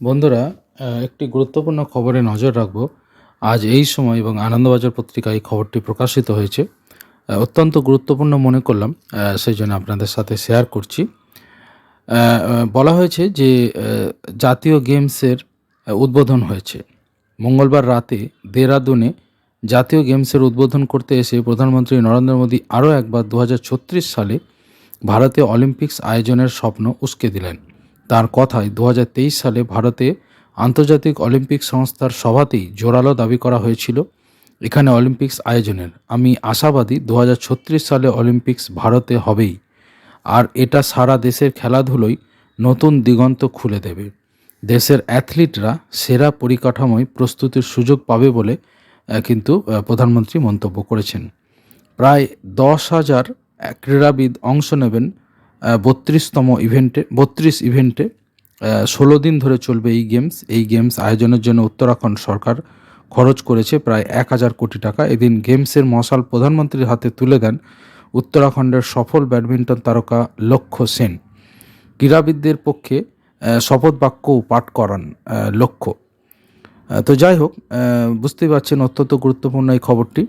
বন্ধুরা একটি গুরুত্বপূর্ণ খবরে নজর রাখব। আজ এই সময় এবং আনন্দবাজার পত্রিকায় এই খবরটি প্রকাশিত হয়েছে। অত্যন্ত গুরুত্বপূর্ণ মনে করলাম সেই জন্য আপনাদের সাথে শেয়ার করছি। বলা হয়েছে যে জাতীয় গেমসের উদ্বোধন হয়েছে। মঙ্গলবার রাতে দেরাদুনে জাতীয় গেমসের উদ্বোধন করতে এসে প্রধানমন্ত্রী নরেন্দ্র মোদী আরও একবার দু হাজার ছত্রিশ সালে ভারতে অলিম্পিক্স আয়োজনের স্বপ্ন উস্কে দিলেন। তার কথায় দু হাজার তেইশ সালে ভারতে আন্তর্জাতিক অলিম্পিক সংস্থার সভাতেই জোরালো দাবি করা হয়েছিল, এখানে অলিম্পিক্স আয়োজনের। আমি আশাবাদী দু হাজার ছত্রিশ সালে অলিম্পিক্স ভারতে হবেই, আর এটা সারা দেশের খেলাধুলোয় নতুন দিগন্ত খুলে দেবে। দেশের অ্যাথলিটরা সেরা পরিকাঠামোয় প্রস্তুতির সুযোগ পাবে বলে কিন্তু প্রধানমন্ত্রী মন্তব্য করেছেন। প্রায় দশ হাজার ক্রীড়াবিদ অংশ নেবেন বত্রিশতম ইভেন্টে, বত্রিশ ইভেন্টে ষোলো দিন ধরে চলবে এই গেমস। এই গেমস আয়োজনের জন্য উত্তরাখণ্ড সরকার খরচ করেছে প্রায় এক হাজার কোটি টাকা। এদিন গেমসের মশাল প্রধানমন্ত্রীর হাতে তুলে দেন উত্তরাখণ্ডের সফল ব্যাডমিন্টন তারকা লক্ষ্য সেন। ক্রীড়াবিদদের পক্ষে শপথ বাক্যও পাঠ করান লক্ষ্য। তো যাই হোক বুঝতেই পারছেন অত্যন্ত গুরুত্বপূর্ণ এই খবরটি।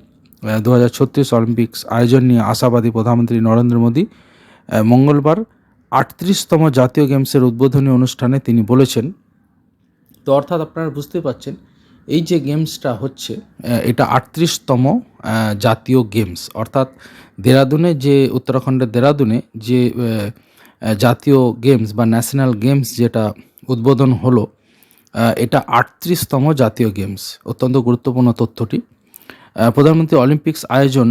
দু হাজার ছত্রিশ অলিম্পিক্স আয়োজন নিয়ে আশাবাদী প্রধানমন্ত্রী নরেন্দ্র মোদী মঙ্গলবার আটত্রিশতম জাতীয় গেমসের উদ্বোধনী অনুষ্ঠানে তিনি বলেছেন, তো অর্থাৎ আপনারা বুঝতে পারছেন, এই যে গেমসটা হচ্ছে এটা আটত্রিশতম জাতীয় গেমস। অর্থাৎ দেরাদুনে যে, উত্তরাখণ্ডের দেরাদুনে যে জাতীয় গেমস বা ন্যাশনাল গেমস যেটা উদ্বোধন হলো এটা আটত্রিশতম জাতীয় গেমস। অত্যন্ত গুরুত্বপূর্ণ তথ্যটি। প্রধানমন্ত্রী অলিম্পিক্স আয়োজন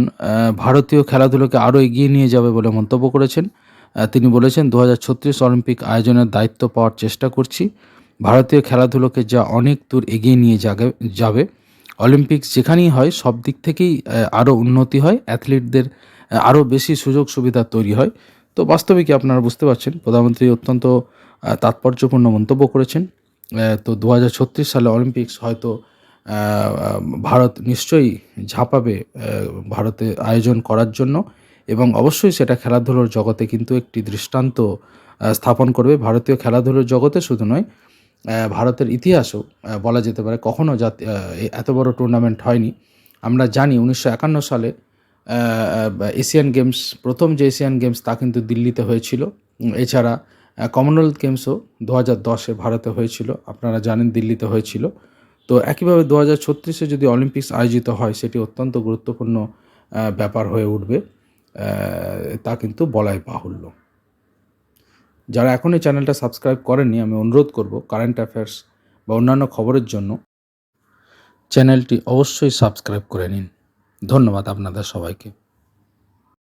ভারতীয় খেলাধুলোকে আরও এগিয়ে নিয়ে যাবে বলে মন্তব্য করেছেন। তিনি বলেছেন দু হাজার ছত্রিশ অলিম্পিক আয়োজনের দায়িত্ব পাওয়ার চেষ্টা করছি। ভারতীয় খেলাধুলোকে যা অনেক দূর এগিয়ে নিয়ে যাবে। অলিম্পিক্স যেখানেই হয়, সব দিক থেকেই আরও উন্নতি হয়, অ্যাথলিটদের আরও বেশি সুযোগ সুবিধা তৈরি হয়। তো বাস্তবে কি আপনারা বুঝতে পারছেন? প্রধানমন্ত্রী অত্যন্ত তাৎপর্যপূর্ণ মন্তব্য করেছেন। তো দু হাজার ছত্রিশ সালে অলিম্পিক্স হয়তো ভারত নিশ্চয়ই ঝাঁপাবে ভারতে আয়োজন করার জন্য এবং অবশ্যই সেটা খেলাধুলোর জগতে কিন্তু একটি দৃষ্টান্ত স্থাপন করবে। ভারতীয় খেলাধুলোর জগতে শুধু নয় ভারতের ইতিহাসও বলা যেতে পারে কখনও জাতি এত বড় টুর্নামেন্ট হয়নি। আমরা জানি উনিশশো একান্ন সালে এশিয়ান গেমস প্রথম যে এশিয়ান গেমস তা কিন্তু দিল্লিতে হয়েছিল। এছাড়া কমনওয়েলথ গেমসও দু হাজার দশে ভারতে হয়েছিল। আপনারা জানেন দিল্লিতে হয়েছিল। তো একইভাবে দু হাজার ছত্রিশে যদি অলিম্পিক্স আয়োজিত হয়, সেটি অত্যন্ত গুরুত্বপূর্ণ ব্যাপার হয়ে উঠবে। তা কিন্তু বলাই বাহুল্য। যারা এখন এই চ্যানেলটা সাবস্ক্রাইব করেননি, আমি অনুরোধ করব কারেন্ট অ্যাফেয়ার্স বা অন্যান্য খবরের জন্য চ্যানেলটি অবশ্যই সাবস্ক্রাইব করে নিন। ধন্যবাদ আপনাদের সবাইকে।